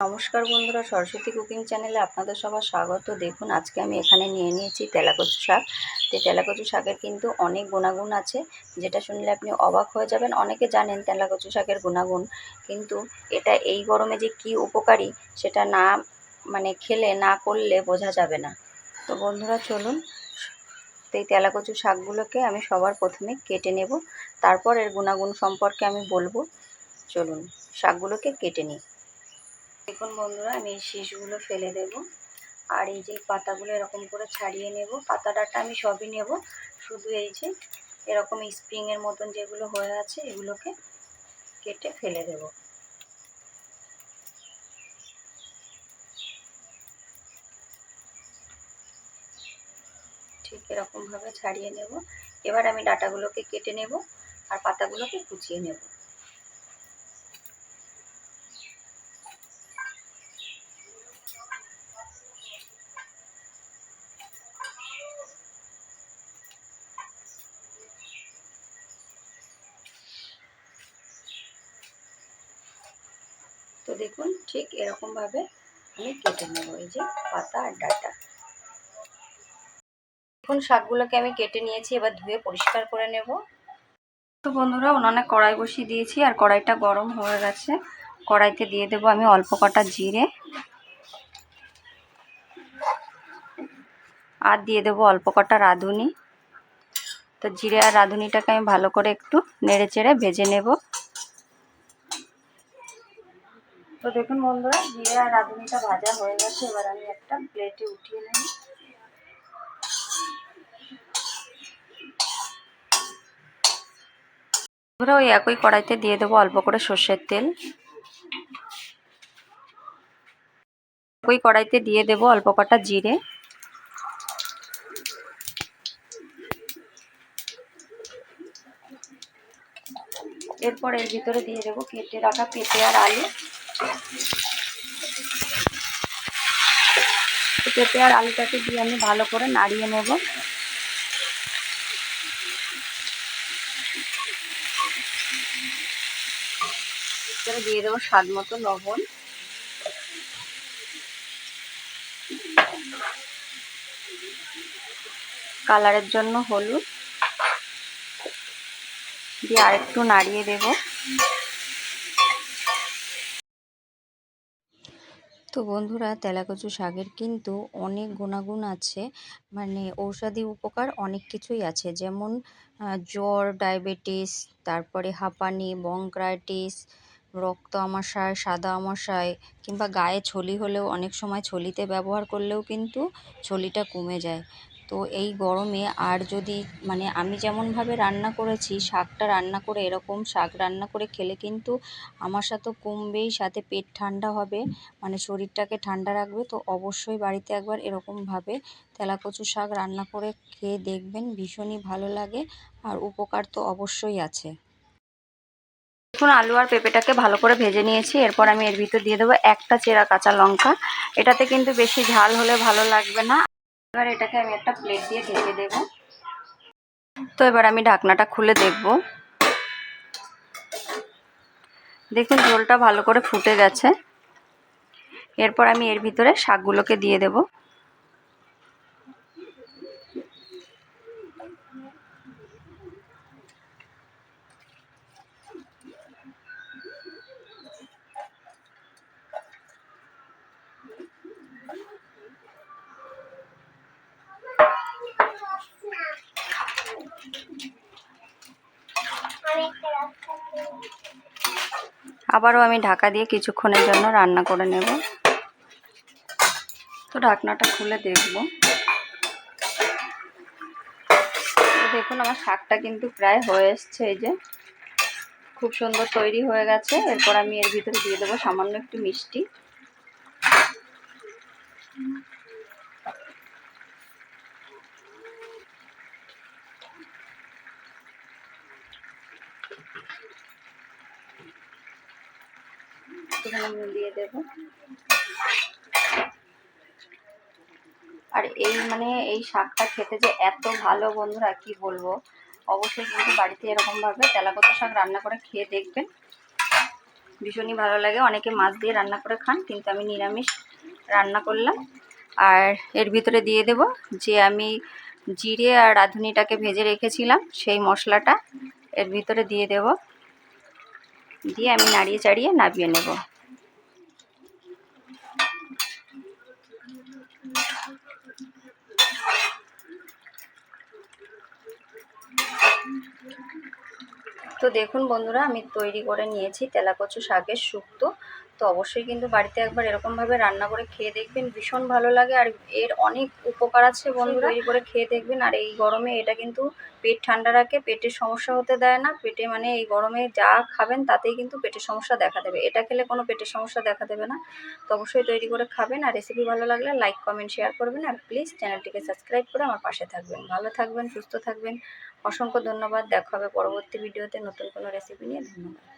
নমস্কার বন্ধুরা, সরস্বতী কুকিং চ্যানেলে আপনাদের সবার স্বাগত। দেখুন, আজকে আমি এখানে নিয়ে নিয়েছি তেলাকচু শাক। তো তেলাকচু শাকের কিন্তু অনেক গুণাগুণ আছে। যেটা শুনলে আপনি অবাক হয়ে যাবেন। অনেকে জানেন তেলাকচু শাকের গুণাগুণ। কিন্তু এটা এই গরমে যে কি উপকারী, সেটা না মানে খেলে, না করলে বোঝা যাবে না। তো বন্ধুরা, চলুন তো এই তেলাকচু শাকগুলোকে আমি সবার প্রথমে কেটে নেব। তারপর এর গুণাগুণ সম্পর্কে আমি বলব। চলুন, শাকগুলোকে কেটে নিই। দেখুন বন্ধুরা, আমি এই শীষগুলো ফেলে দেব। আর এই যে পাতাগুলো এরকম করে ছাড়িয়ে নেব। পাতা ডাটা আমি সবই নেব। শুধু এই যে এরকম স্প্রিংয়ের মতন যেগুলো হয়ে আছে, এগুলোকে কেটে ফেলে দেব। ঠিক এরকমভাবে ছাড়িয়ে নেব। এবার আমি ডাটাগুলোকে কেটে নেব আর পাতাগুলোকে কুচিয়ে নেব। দেখুন, ঠিক এরকমভাবে আমি কেটে নেব। এই যে পাতা আর ডাটা। দেখুন, শাকগুলোকে আমি কেটে নিয়েছি, এবার ধুয়ে পরিষ্কার করে নেব। তো বন্ধুরা, উনানে কড়াই বসিয়ে দিয়েছি, আর কড়াইটা গরম হয়ে গেছে। কড়াইতে দিয়ে দেবো আমি অল্প কটা জিরে। আর দিয়ে দেবো অল্প কটা রাঁধুনি। তো জিরে আর রাঁধুনিটাকে আমি ভালো করে একটু নেড়ে চেড়ে ভেজে নেব। তো দেখুন বন্ধুরা, জিরে আর রাঁধুনিটা ভাজা হয়ে গেছে, এবার আমি একটা প্লেটে উঠিয়ে নেব এবার ওই একই কড়াইতে দিয়ে দেবো অল্প করে সর্ষের তেল। ওই কড়াইতে দিয়ে দেবো অল্প কটা জিরে। এরপর এর ভিতরে দিয়ে দেবো কেটে রাখা পেঁপে আর আলু। পেঁপে আর আলুটাকে দিয়ে আমি ভালো করে নাড়িয়ে নেব। দিয়ে দেবো স্বাদ মতো লবণ। কালারের জন্য হলুদ। দিয়ে আরেকটু নাড়িয়ে দেব। তো বন্ধুরা তেলাকচু শাকের কিন্তু অনেক গুণাগুণ আছে। মানে ঔষধি উপকার অনেক কিছুই আছে। যেমন জ্বর, ডায়াবেটিস, তারপরে হাঁপানি, বংক্রাইটিস, রক্ত আমাশায়, সাদা আমাশায়, কিংবা গায়ে ছলি হলেও অনেক সময় ছলিতে ব্যবহার করলেও কিন্তু ছলিটা কমে যায়। তো এই গরমে আর যদি মানে আমি যেমনভাবে রান্না করেছি, শাকটা রান্না করে এরকম শাক রান্না করে খেলে কিন্তু আমার সাথে কমবেই, সাথে পেট ঠান্ডা হবে মানে শরীরটাকে ঠান্ডা রাখবে। তো অবশ্যই বাড়িতে একবার এরকমভাবে তেলাকচু শাক রান্না করে খেয়ে দেখবেন, ভীষণই ভালো লাগে আর উপকার তো অবশ্যই আছে। দেখুন, আলু আর পেঁপেটাকে ভালো করে ভেজে নিয়েছি, এরপর আমি এর ভিতর দিয়ে দেবো একটা চেরা কাঁচা লঙ্কা। এটাতে কিন্তু বেশি ঝাল হলে ভালো লাগবে না। এবার এটাকে আমি একটা প্লেট দিয়ে ঢেকে দেব। তো এবার আমি ঢাকনাটা খুলে দেখব। দেখুন, ঝোলটা ভালো করে ফুটে গেছে। এরপর আমি এর ভিতরে শাকগুলোকে দিয়ে দেব। আবারও আমি ঢাকা দিয়ে কিছুক্ষণের জন্য রান্না করে নেব। তো ঢাকনাটা খুলে দেখব। দেখুন, আমার শাকটা কিন্তু প্রায় হয়ে এসছে এই যে। খুব সুন্দর তৈরি হয়ে গেছে। এরপর আমি এর ভিতরে দিয়ে দেবো সামান্য একটু মিষ্টি। আর এই মানে এই শাকটা খেতে যে এত ভালো বন্ধুরা কি বলব? অবশ্যই কিন্তু বাড়িতে এরকমভাবে তেলাকত শাক রান্না করে খেয়ে দেখবেন। ভীষণই ভালো লাগে। অনেকে মাছ দিয়ে রান্না করে খান, কিন্তু আমি নিরামিষ রান্না করলাম। আর এর ভিতরে দিয়ে দেব যে আমি জিরে আর রাঁধুনিটাকে ভেজে রেখেছিলাম, সেই মশলাটা। এর ভিতরে দিয়ে দেব। দিয়ে আমি নাড়িয়ে চাড়িয়ে নাবিয়ে নেব। তো দেখুন বন্ধুরা, আমি তৈরি করে নিয়েছি তেলাকচু শাকের শুক্তো। তো অবশ্যই কিন্তু বাড়িতে একবার এরকমভাবে রান্না করে খেয়ে দেখবেন ভীষণ ভালো লাগে। আর এর অনেক উপকার আছে বন্ধুরা। তৈরি করে খেয়ে দেখবেন। আর এই গরমে এটা কিন্তু পেট ঠান্ডা রাখে পেটের সমস্যা হতে দেয় না। পেটে মানে এই গরমে যা খাবেন তাতেই কিন্তু পেটের সমস্যা দেখা দেবে। এটা খেলে কোনো পেটের সমস্যা দেখা দেবে না। তো অবশ্যই তৈরি করে খাবেন। আর রেসিপি ভালো লাগলে লাইক কমেন্ট শেয়ার করবেন। আর প্লিজ চ্যানেলটিকে সাবস্ক্রাইব করে আমার পাশে থাকবেন। ভালো থাকবেন সুস্থ থাকবেন। অসংখ্য ধন্যবাদ। দেখা হবে পরবর্তী ভিডিওতে নতুন কোনো রেসিপি নিয়ে। ধন্যবাদ।